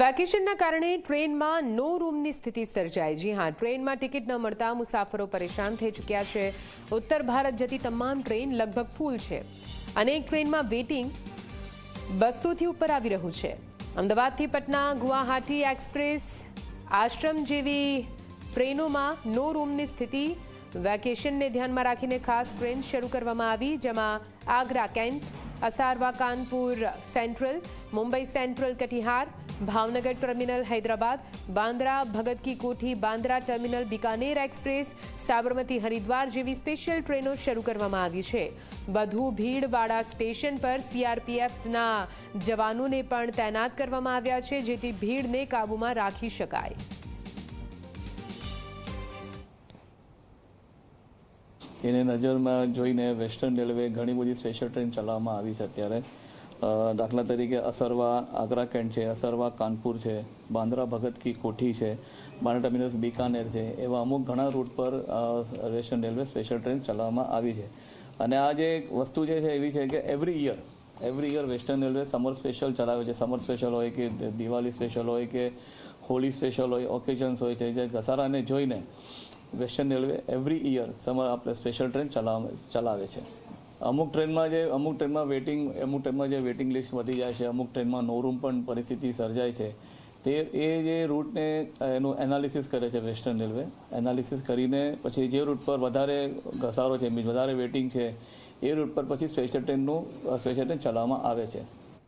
વેકેશનના કારણે ટ્રેનમાં નો રૂમની સ્થિતિ સર્જાઈ. જી હા, ટ્રેનમાં ટિકિટ ન મળતા મુસાફરો પરેશાન થઈ ચૂક્યા છે. ઉત્તર ભારત જતી તમામ ટ્રેન લગભગ ફૂલ છે. અનેક ટ્રેનમાં વેટિંગ બસોથી ઉપર આવી રહ્યું છે. અમદાવાદથી પટના, ગુવાહાટી એક્સપ્રેસ, આશ્રમ જેવી ટ્રેનોમાં નો રૂમની સ્થિતિ વેકેશનને ધ્યાનમાં રાખીને ખાસ ટ્રેન શરૂ કરવામાં આવી, જેમાં Agra, cantt Asarwa Kanpur central, Mumbai central Katihar, Bhavnagar terminal Hyderabad, Bandra Bhagat ki Kothi, Bandra terminal Bikaner express, Sabarmati Haridwar જેવી સ્પેશિયલ ટ્રેનો શરૂ કરવામાં આવી છે. વધુ ભીડવાળા સ્ટેશન પર સીઆરપીએફના જવાનોને પણ તૈનાત કરવામાં આવ્યા છે, જેથી ભીડને કાબૂમાં રાખી શકાય. એને નજરમાં જોઈને વેસ્ટર્ન રેલવે ઘણી બધી સ્પેશિયલ ટ્રેન ચલાવવામાં આવી છે અત્યારે. દાખલા તરીકે અસરવા આગ્રા કેન્ટ છે, અસરવા કાનપુર છે, બાંદ્રા ભગત કી કોઠી છે, બાંદ્રા ટર્મિનસ બિકાનેર છે, એવા અમુક ઘણા રૂટ પર વેસ્ટર્ન રેલવે સ્પેશિયલ ટ્રેન ચલાવવામાં આવી છે. અને આ જે વસ્તુ જે છે એવી છે કે every year every year western railway summer special ચલાવે છે. સમર સ્પેશિયલ હોય કે દિવાળી સ્પેશિયલ હોય કે હોળી સ્પેશિયલ હોય ઓકેઝન્સ હોય છે, જે ઘસારાને જોઈને western railway every year summer આપણે સ્પેશિયલ ટ્રેન ચલાવ, ચલાવે છે. અમુક ટ્રેનમાં જે, અમુક ટ્રેનમાં વેટિંગ અમુક ટ્રેનમાં જે વેટિંગ લિસ્ટ વધી જાય છે, અમુક ટ્રેનમાં નો રૂમ પણ પરિસ્થિતિ સર્જાય છે. તે, એ જે રૂટને એનું એનાલિસિસ કરે છે વેસ્ટર્ન રેલવે એનાલિસિસ કરીને પછી જે રૂટ પર વધારે ઘસારો છે મીન્સ વધારે વેટિંગ છે, એ રૂટ પર પછી સ્પેશિયલ ટ્રેનનું સ્પેશિયલ ટ્રેન ચલાવવામાં આવે છે.